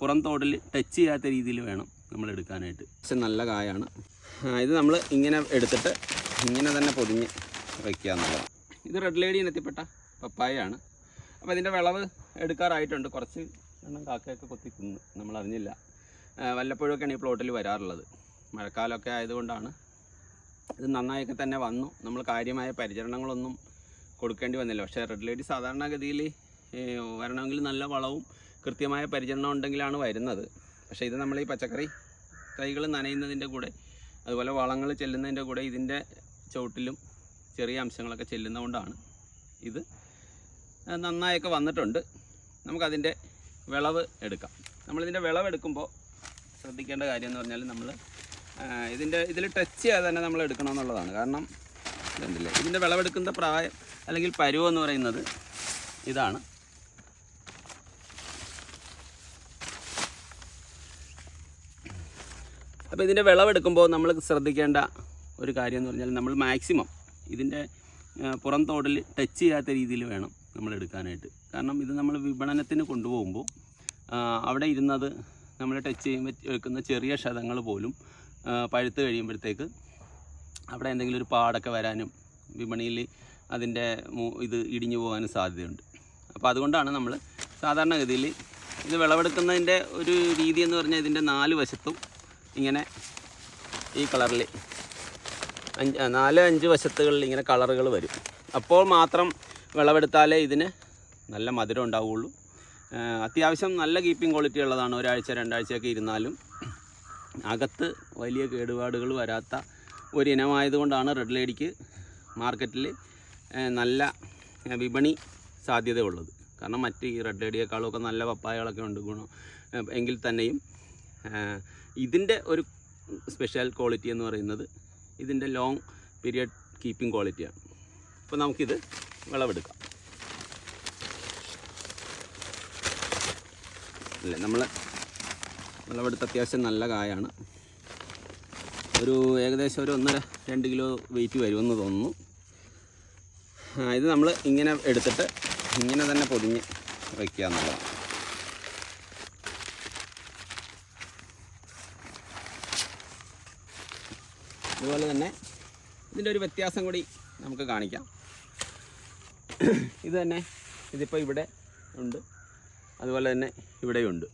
പുറം തോടിൽ ടച്ച് ചെയ്യാത്ത രീതിയിൽ വേണം നമ്മൾ എടുക്കാനായിട്ട്. പക്ഷെ നല്ല കായാണ്. ഇത് നമ്മൾ ഇങ്ങനെ എടുത്തിട്ട് ഇങ്ങനെ തന്നെ പൊതിഞ്ഞ് വയ്ക്കുക എന്നുള്ളതാണ്. ഇത് റെഡ് ലേഡി ഇനത്തിൽപ്പെട്ട പപ്പായയാണ്. അപ്പോൾ ഇതിന്റെ വിളവ് എടുക്കാറായിട്ടുണ്ട്. കുറച്ച് എണ്ണം കാക്കയൊക്കെ കൊത്തി തിന്ന്. നമ്മൾ അറിഞ്ഞില്ല. വല്ലപ്പോഴൊക്കെയാണ് ഈ പ്ലോട്ടിൽ വരാറുള്ളത്. മഴക്കാലമൊക്കെ ആയതുകൊണ്ടാണ് ഇത് നന്നായൊക്കെ തന്നെ വന്നു. നമ്മൾ കാര്യമായ പരിചരണങ്ങളൊന്നും കൊടുക്കേണ്ടി വന്നില്ല. പക്ഷേ റെഡ് ലേഡി സാധാരണഗതിയിൽ വരണമെങ്കിൽ നല്ല വളവും കൃത്യമായ പരിചരണം ഉണ്ടെങ്കിലാണ് വരുന്നത്. പക്ഷേ ഇത് നമ്മൾ ഈ പച്ചക്കറി തൈകൾ നനയുന്നതിന്റെ കൂടെ അതുപോലെ വളങ്ങൾ ചെല്ലുന്നതിന്റെ കൂടെ ഇതിന്റെ ചുവട്ടിലും ചെറിയ അംശങ്ങളൊക്കെ ചെല്ലുന്നതുകൊണ്ടാണ് ഇത് നന്നായൊക്കെ വന്നിട്ടുണ്ട്. നമുക്കതിന്റെ വിളവ് എടുക്കാം. നമ്മളിതിന്റെ വിളവെടുക്കുമ്പോൾ ശ്രദ്ധിക്കേണ്ട കാര്യം എന്ന് പറഞ്ഞാൽ നമ്മൾ ഇതിന്റെ ഇതിൽ ടച്ച് ചെയ്യാതെ തന്നെ നമ്മൾ എടുക്കണമെന്നുള്ളതാണ്. കാരണം ഇതുണ്ടല്ലേ ഇതിന്റെ വിളവെടുക്കുന്ന പ്രായം അല്ലെങ്കിൽ പരുവം എന്ന് പറയുന്നത് ഇതാണ്. അപ്പോൾ ഇതിന്റെ വിളവെടുക്കുമ്പോൾ നമ്മൾ ശ്രദ്ധിക്കേണ്ട ഒരു കാര്യം എന്ന് പറഞ്ഞാൽ നമ്മൾ മാക്സിമം ഇതിന്റെ പുറം തോടിൽ ടച്ച് ചെയ്യാത്ത രീതിയിൽ വേണം നമ്മൾ എടുക്കാനായിട്ട്. കാരണം ഇത് നമ്മൾ വിപണനത്തിന് കൊണ്ടുപോകുമ്പോൾ അവിടെ ഇരുന്നത് നമ്മൾ ടച്ച് ചെയ്യുമ്പോൾ വെക്കുന്ന ചെറിയ ക്ഷതങ്ങൾ പോലും പഴുത്ത് കഴിയുമ്പോഴത്തേക്ക് അവിടെ എന്തെങ്കിലും ഒരു പാടൊക്കെ വരാനും വിപണിയിൽ അതിന്റെ ഇത് ഇടിഞ്ഞു പോകാനും സാധ്യതയുണ്ട്. അപ്പോൾ അതുകൊണ്ടാണ് നമ്മൾ സാധാരണഗതിയിൽ ഇത് വിളവെടുക്കുന്നതിന്റെ ഒരു രീതി എന്ന് പറഞ്ഞാൽ ഇതിന്റെ നാല് വശത്തും ഇങ്ങനെ ഈ കളറിൽ അഞ്ച് നാല് അഞ്ച് വശത്തുകളിൽ ഇങ്ങനെ കളറുകൾ വരും. അപ്പോൾ മാത്രം വിളവെടുത്താലേ ഇതിന് നല്ല മധുരം ഉണ്ടാവുകയുള്ളൂ. അത്യാവശ്യം നല്ല കീപ്പിംഗ് ക്വാളിറ്റി ഉള്ളതാണ്. ഒരാഴ്ച രണ്ടാഴ്ചയൊക്കെ ഇരുന്നാലും അകത്ത് വലിയ കേടുപാടുകൾ വരാത്ത ഒരു ഇനമായതുകൊണ്ടാണ് റെഡ് ലേഡിക്ക് മാർക്കറ്റിൽ നല്ല വിപണി സാധ്യതയുള്ളത്. കാരണം മറ്റ് ഈ റെഡ് ലേഡിയേക്കാളും ഒക്കെ നല്ല പപ്പായകളൊക്കെ ഉണ്ട് ഗുണം എങ്കിൽ തന്നെയും ഇതിന്റെ ഒരു സ്പെഷ്യൽ ക്വാളിറ്റി എന്ന് പറയുന്നത് ഇതിന്റെ ലോങ് പീരിയഡ് കീപ്പിംഗ് ക്വാളിറ്റിയാണ് അപ്പോൾ നമുക്കിത് വിളവെടുക്കാം. അല്ലേ നമ്മൾ വിളവെടുത്ത് അത്യാവശ്യം നല്ല കായാണ്. ഒരു ഏകദേശം ഒരു ഒന്നര രണ്ട് കിലോ വെയിറ്റ് വരുമെന്ന് തോന്നുന്നു. ഇത് നമ്മൾ ഇങ്ങനെ എടുത്തിട്ട് ഇങ്ങനെ തന്നെ പൊതിഞ്ഞ് വയ്ക്കുക എന്നുള്ളതാണ്. അതുപോലെ തന്നെ ഇതിന്റെ ഒരു വ്യത്യാസം കൂടി നമുക്ക് കാണിക്കാം. ഇത് തന്നെ ഇതിപ്പോൾ ഇവിടെ ഉണ്ട്. അതുപോലെ തന്നെ ഇവിടെയുണ്ട്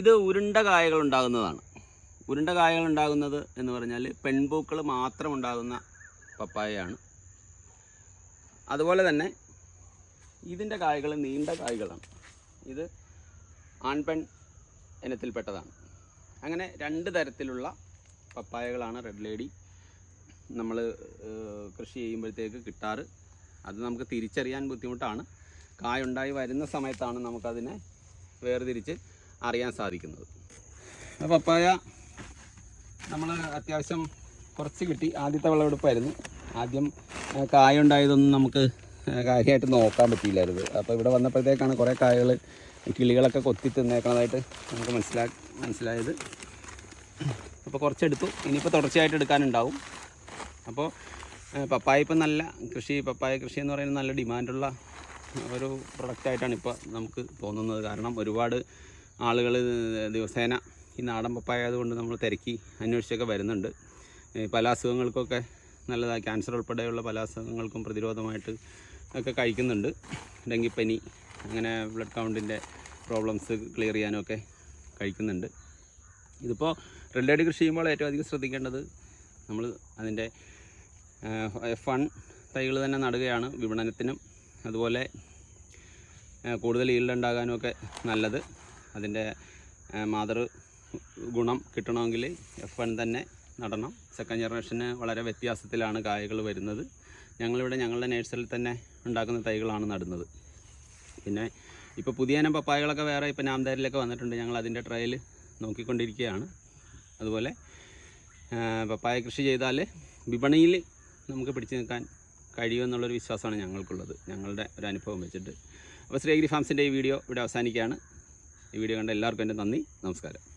ഇത് ഉരുണ്ട കായകൾ ഉണ്ടാകുന്നതാണ്. ഉരുണ്ട കായകൾ ഉണ്ടാകുന്നത് എന്ന് പറഞ്ഞാൽ പെൺപൂക്കൾ മാത്രം ഉണ്ടാകുന്ന പപ്പായയാണ്. അതുപോലെ തന്നെ ഇതിന്റെ കായകൾ നീണ്ട കായകളാണ്. ഇത് ആൺപെൺ ഇനത്തിൽപ്പെട്ടതാണ്. അങ്ങനെ രണ്ട് തരത്തിലുള്ള പപ്പായകളാണ് റെഡ് ലേഡി നമ്മൾ കൃഷി ചെയ്യുമ്പോഴത്തേക്ക് കിട്ടാറ്. അത് നമുക്ക് തിരിച്ചറിയാൻ ബുദ്ധിമുട്ടാണ്. കായുണ്ടായി വരുന്ന സമയത്താണ് നമുക്കതിനെ വേർതിരിച്ച് അറിയാൻ സാധിക്കുന്നത്. പപ്പായ നമ്മൾ അത്യാവശ്യം കുറച്ച് കിട്ടി. ആദ്യത്തെ വിളവെടുപ്പായിരുന്നു. ആദ്യം കായുണ്ടായതൊന്നും നമുക്ക് കാര്യമായിട്ട് നോക്കാൻ പറ്റിയില്ലായിരുന്നു. അപ്പോൾ ഇവിടെ വന്നപ്പോഴത്തേക്കാണ് കുറേ കായകൾ കിളികളൊക്കെ കൊത്തി തിന്നേക്കണതായിട്ട് നമുക്ക് മനസ്സിലാ മനസ്സിലായത്. അപ്പോൾ കുറച്ചെടുത്തു. ഇനിയിപ്പോൾ തുടർച്ചയായിട്ട് എടുക്കാനുണ്ടാവും. അപ്പോൾ പപ്പായ ഇപ്പം നല്ല കൃഷി പപ്പായ കൃഷി എന്ന് പറയുന്നത് നല്ല ഡിമാൻഡുള്ള ഒരു പ്രൊഡക്റ്റായിട്ടാണ് ഇപ്പോൾ നമുക്ക് തോന്നുന്നത്. കാരണം ഒരുപാട് ആളുകൾ ദിവസേന ഈ നാടൻ പപ്പായ ആയതുകൊണ്ട് നമ്മൾ തിരക്കി അന്വേഷിച്ചൊക്കെ വരുന്നുണ്ട്. പല അസുഖങ്ങൾക്കൊക്കെ നല്ലതാണ് ക്യാൻസർ ഉൾപ്പെടെയുള്ള പല അസുഖങ്ങൾക്കും പ്രതിരോധമായിട്ട് ഒക്കെ കഴിക്കുന്നുണ്ട്. ഡെങ്കിപ്പനി അങ്ങനെ ബ്ലഡ് കൗണ്ടിന്റെ പ്രോബ്ലംസ് ക്ലിയർ ചെയ്യാനൊക്കെ കഴിക്കുന്നുണ്ട്. ഇതിപ്പോൾ റെഡ് ലൈഡ് കൃഷി ചെയ്യുമ്പോൾ ഏറ്റവും അധികം ശ്രദ്ധിക്കേണ്ടത് നമ്മൾ അതിന്റെ എഫ് വൺ തൈകൾ തന്നെ നടുകയാണ് വിപണനത്തിനും. അതുപോലെ കൂടുതൽ ഈൽഡുണ്ടാകാനും ഒക്കെ നല്ലത്. അതിന്റെ മാതൃ ഗുണം കിട്ടണമെങ്കിൽ എഫ് വൺ തന്നെ നടണം. സെക്കൻഡ് ജനറേഷന് വളരെ വ്യത്യാസത്തിലാണ് കായകൾ വരുന്നത്. ഞങ്ങളിവിടെ ഞങ്ങളുടെ നേഴ്സറിയിൽ തന്നെ ഉണ്ടാക്കുന്ന തൈകളാണ് നടുന്നത്. പിന്നെ ഇപ്പോൾ പുതിയനം പപ്പായകളൊക്കെ വേറെ ഇപ്പോൾ നാംദാരിലൊക്കെ വന്നിട്ടുണ്ട്. ഞങ്ങൾ അതിന്റെ ട്രയൽ നോക്കിക്കൊണ്ടിരിക്കുകയാണ്. അതുപോലെ പപ്പായ കൃഷി ചെയ്താൽ വിപണിയിൽ നമുക്ക് പിടിച്ചു നിൽക്കാൻ കഴിയുമെന്നുള്ളൊരു വിശ്വാസമാണ് ഞങ്ങൾക്കുള്ളത്. ഞങ്ങളുടെ ഒരു അനുഭവം വെച്ചിട്ട്. അപ്പോൾ ശ്രീഗിരി ഫാംസിന്റെ ഈ വീഡിയോ ഇവിടെ അവസാനിക്കുകയാണ്. ഈ വീഡിയോ കണ്ട എല്ലാവർക്കും എന്റെ നന്ദി. നമസ്കാരം.